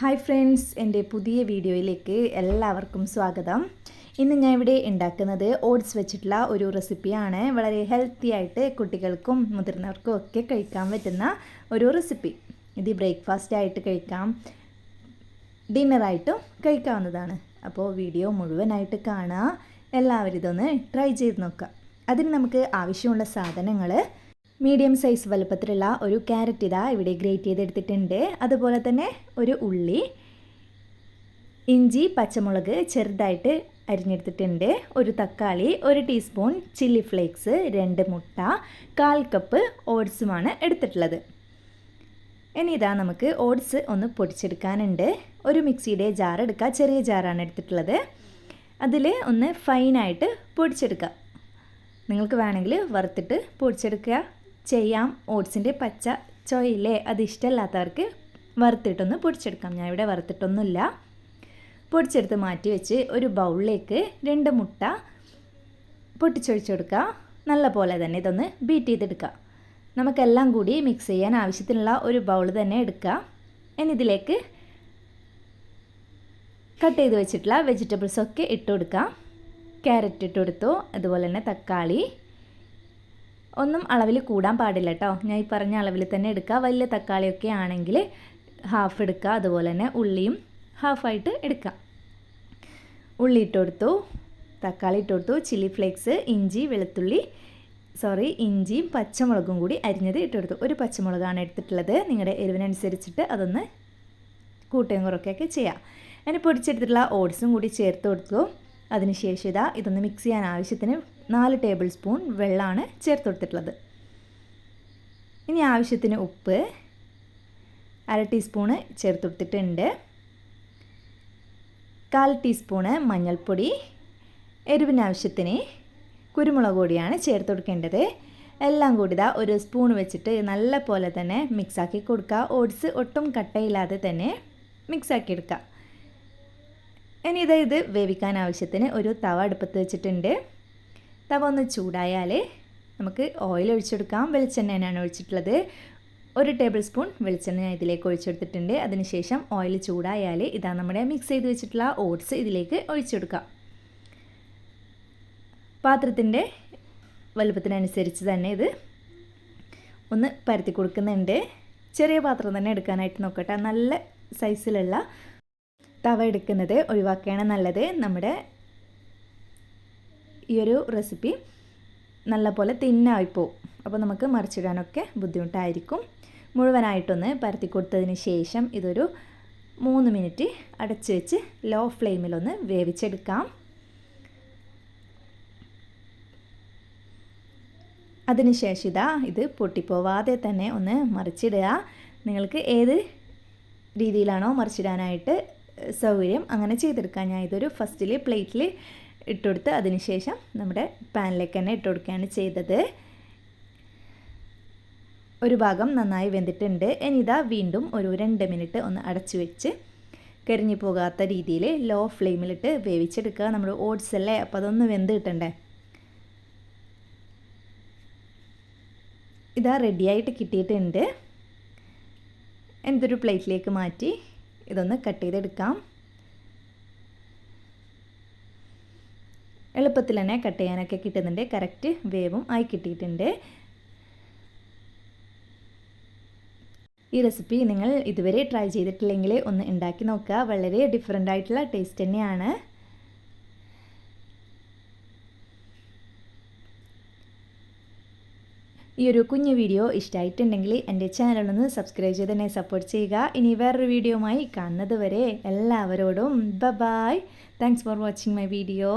Hi friends എന്റെ പുതിയ വീഡിയോയിലേക്ക് എല്ലാവർക്കും സ്വാഗതം. ഇന്ന് ഞാൻ ഇവിടെ ഉണ്ടാക്കുന്നത് ഓട്സ് വെച്ചിട്ടുള്ള ഒരു റെസിപ്പിയാണ്. വളരെ ഹെൽത്തി ആയിട്ട് കുട്ടികൾക്കും മുതിർന്നവർക്കും ഒക്കെ കഴിക്കാൻ പറ്റുന്ന ഒരു റെസിപ്പി. ഇത് ബ്രേക്ക്ഫാസ്റ്റ് ആയിട്ട് കഴിക്കാം ഡിന്നറായിട്ടും കഴിക്കാവുന്നതാണ്. അപ്പോൾ വീഡിയോ മുഴുവനായിട്ട് കാണുക എല്ലാവരും ഇതൊന്ന് ട്രൈ ചെയ്ത് നോക്കുക. അതിന് നമുക്ക് ആവശ്യമുള്ള സാധനങ്ങൾ മീഡിയം സൈസ് വലുപ്പത്തിലുള്ള ഒരു ക്യാരറ്റ് ഇതാ ഇവിടെ ഗ്രേറ്റ് ചെയ്തെടുത്തിട്ടുണ്ട്. അതുപോലെ തന്നെ ഒരു ഉള്ളി ഇഞ്ചി പച്ചമുളക് ചെറുതായിട്ട് അരിഞ്ഞെടുത്തിട്ടുണ്ട്. ഒരു തക്കാളി ഒരു ടീസ്പൂൺ ചില്ലി ഫ്ലേക്സ് രണ്ട് മുട്ട കാൽ കപ്പ് ഓട്സുമാണ് എടുത്തിട്ടുള്ളത്. ഇനി ഇതാ നമുക്ക് ഓട്സ് ഒന്ന് പൊടിച്ചെടുക്കാനുണ്ട്. ഒരു മിക്സിയുടെ ജാർ എടുക്കുക. ചെറിയ ജാറാണ് എടുത്തിട്ടുള്ളത്. അതിൽ ഒന്ന് ഫൈനായിട്ട് പൊടിച്ചെടുക്കുക. നിങ്ങൾക്ക് വേണമെങ്കിൽ വറുത്തിട്ട് പൊടിച്ചെടുക്കുക. ചെയ്യാം. ഓട്സിന്റെ പച്ച ചൊയില്ലേ അത് ഇഷ്ടമല്ലാത്തവർക്ക് വറുത്തിട്ടൊന്ന് പൊടിച്ചെടുക്കാം. ഞാൻ ഇവിടെ വറുത്തിട്ടൊന്നുമില്ല. പൊടിച്ചെടുത്ത് മാറ്റി വെച്ച് ഒരു ബൗളിലേക്ക് രണ്ട് മുട്ട പൊട്ടിച്ചൊഴിച്ചെടുക്കുക നല്ല പോലെ തന്നെ ഇതൊന്ന് ബീറ്റ് ചെയ്തെടുക്കുക. നമുക്കെല്ലാം കൂടി മിക്സ് ചെയ്യാൻ ആവശ്യത്തിനുള്ള ഒരു ബൗൾ തന്നെ എടുക്കുക. ഇനി ഇതിലേക്ക് കട്ട് ചെയ്ത് വെച്ചിട്ടുള്ള വെജിറ്റബിൾസൊക്കെ ഇട്ട് കൊടുക്കുക. ക്യാരറ്റ് ഇട്ട് കൊടുത്തു. അതുപോലെ തന്നെ തക്കാളി. ഒന്നും അളവിൽ കൂടാൻ പാടില്ല കേട്ടോ ഞാൻ ഈ പറഞ്ഞ അളവിൽ തന്നെ എടുക്കുക. വലിയ തക്കാളിയൊക്കെ ആണെങ്കിൽ ഹാഫ് എടുക്കുക. അതുപോലെ തന്നെ ഉള്ളിയും ഹാഫായിട്ട് എടുക്കുക. ഉള്ളി ഇട്ട് കൊടുത്തു. തക്കാളി ഇട്ട് കൊടുത്തു. ചില്ലി ഫ്ലേക്സ് ഇഞ്ചി വെളുത്തുള്ളി സോറി ഇഞ്ചിയും പച്ചമുളകും കൂടി അരിഞ്ഞത് ഇട്ട് കൊടുത്തു. ഒരു പച്ചമുളകാണ് എടുത്തിട്ടുള്ളത്. നിങ്ങളുടെ എരിവിനനുസരിച്ചിട്ട് അതൊന്ന് കൂട്ടയും കുറക്കുകയൊക്കെ ചെയ്യാം. അതിന് പൊടിച്ചെടുത്തിട്ടുള്ള ഓട്സും കൂടി ചേർത്ത് കൊടുത്തു. അതിനുശേഷം ഇതാ ഇതൊന്ന് മിക്സ് ചെയ്യാൻ ആവശ്യത്തിന് നാല് ടേബിൾ സ്പൂൺ വെള്ളമാണ് ചേർത്ത് കൊടുത്തിട്ടുള്ളത് ഇനി ആവശ്യത്തിന് ഉപ്പ് അര ടീസ്പൂണ് ചേർത്ത് കൊടുത്തിട്ടുണ്ട് കാൽ ടീസ്പൂണ് മഞ്ഞൾപ്പൊടി എരിവിനാവശ്യത്തിന് കുരുമുളക് പൊടിയാണ് ചേർത്ത് കൊടുക്കേണ്ടത് എല്ലാം കൂടി ഇതാ ഒരു സ്പൂൺ വെച്ചിട്ട് നല്ല പോലെ തന്നെ മിക്സാക്കി കൊടുക്കുക. ഓട്സ് ഒട്ടും കട്ടയില്ലാതെ തന്നെ മിക്സാക്കി എടുക്കുക. ഇനി ഇത് ഇത് വേവിക്കാൻ ആവശ്യത്തിന് ഒരു തവ അടുപ്പത്ത് വെച്ചിട്ടുണ്ട്. തവ ഒന്ന് ചൂടായാൽ നമുക്ക് ഓയിൽ ഒഴിച്ചെടുക്കാം. വെളിച്ചെണ്ണയാണ് ഒഴിച്ചിട്ടുള്ളത്. ഒരു ടേബിൾ സ്പൂൺ വെളിച്ചെണ്ണ ഞാൻ ഇതിലേക്ക് ഒഴിച്ചെടുത്തിട്ടുണ്ട്. അതിനുശേഷം ഓയിൽ ചൂടായാൽ ഇതാ നമ്മുടെ മിക്സ് ചെയ്ത് വെച്ചിട്ടുള്ള ഓട്സ് ഇതിലേക്ക് ഒഴിച്ചെടുക്കാം. പാത്രത്തിന്റെ വലുപ്പത്തിനനുസരിച്ച് തന്നെ ഇത് ഒന്ന് പരത്തി കൊടുക്കുന്നുണ്ട്. ചെറിയ പാത്രം തന്നെ എടുക്കാനായിട്ട് നോക്കട്ടെ. നല്ല സൈസിലുള്ള തവ എടുക്കുന്നത് ഒഴിവാക്കുകയാണ് നല്ലത്. നമ്മുടെ ഈ ഒരു റെസിപ്പി നല്ലപോലെ തിന്നായിപ്പോവും. അപ്പോൾ നമുക്ക് മറിച്ചിടാനൊക്കെ ബുദ്ധിമുട്ടായിരിക്കും. മുഴുവനായിട്ടൊന്ന് പരത്തി കൊടുത്തതിന് ശേഷം ഇതൊരു മൂന്ന് മിനിറ്റ് അടച്ചു വെച്ച് ലോ ഫ്ലെയിമിലൊന്ന് വേവിച്ചെടുക്കാം. അതിനുശേഷം ഇതാ ഇത് പൊട്ടിപ്പോവാതെ തന്നെ ഒന്ന് മറിച്ചിടുക. നിങ്ങൾക്ക് ഏത് രീതിയിലാണോ മറിച്ചിടാനായിട്ട് സൗകര്യം അങ്ങനെ ചെയ്തെടുക്കാം. ഞാൻ ഇതൊരു ഫസ്റ്റിൽ പ്ലേറ്റിൽ ഇട്ടുകൊടുത്ത് അതിനുശേഷം നമ്മുടെ പാനിലേക്ക് തന്നെ ഇട്ട് കൊടുക്കുകയാണ് ചെയ്തത്. ഒരു ഭാഗം നന്നായി വെന്തിട്ടുണ്ട്. ഇനി ഇതാ വീണ്ടും ഒരു രണ്ട് മിനിറ്റ് ഒന്ന് അടച്ചു വെച്ച് കരിഞ്ഞു പോകാത്ത രീതിയിൽ ലോ ഫ്ലെയിമിലിട്ട് വേവിച്ചെടുക്കുക. നമ്മൾ ഓട്സ് അല്ലേ? അപ്പോൾ അതൊന്ന് വെന്ത് കിട്ടണ്ടേ? ഇതാ റെഡിയായിട്ട് കിട്ടിയിട്ടുണ്ട്. എന്തൊരു പ്ലേറ്റിലേക്ക് മാറ്റി ഇതൊന്ന് കട്ട് ചെയ്തെടുക്കാം. എളുപ്പത്തിൽ തന്നെ കട്ട് ചെയ്യാനൊക്കെ കിട്ടുന്നുണ്ട്. കറക്റ്റ് വേവും ആയി കിട്ടിയിട്ടുണ്ട്. ഈ റെസിപ്പി നിങ്ങൾ ഇതുവരെ ട്രൈ ചെയ്തിട്ടില്ലെങ്കിൽ ഒന്ന് ഉണ്ടാക്കി നോക്കുക. വളരെ ഡിഫറെന്റ് ആയിട്ടുള്ള ടേസ്റ്റ് തന്നെയാണ്. ഈ ഒരു കുഞ്ഞു വീഡിയോ ഇഷ്ടമായിട്ടുണ്ടെങ്കിൽ എന്റെ ചാനലൊന്ന് സബ്സ്ക്രൈബ് ചെയ്ത് തന്നെ സപ്പോർട്ട് ചെയ്യുക. ഇനി വേറൊരു വീഡിയോയുമായി കാണുന്നത് വരെ എല്ലാവരോടും ബ bye thanks for watching my video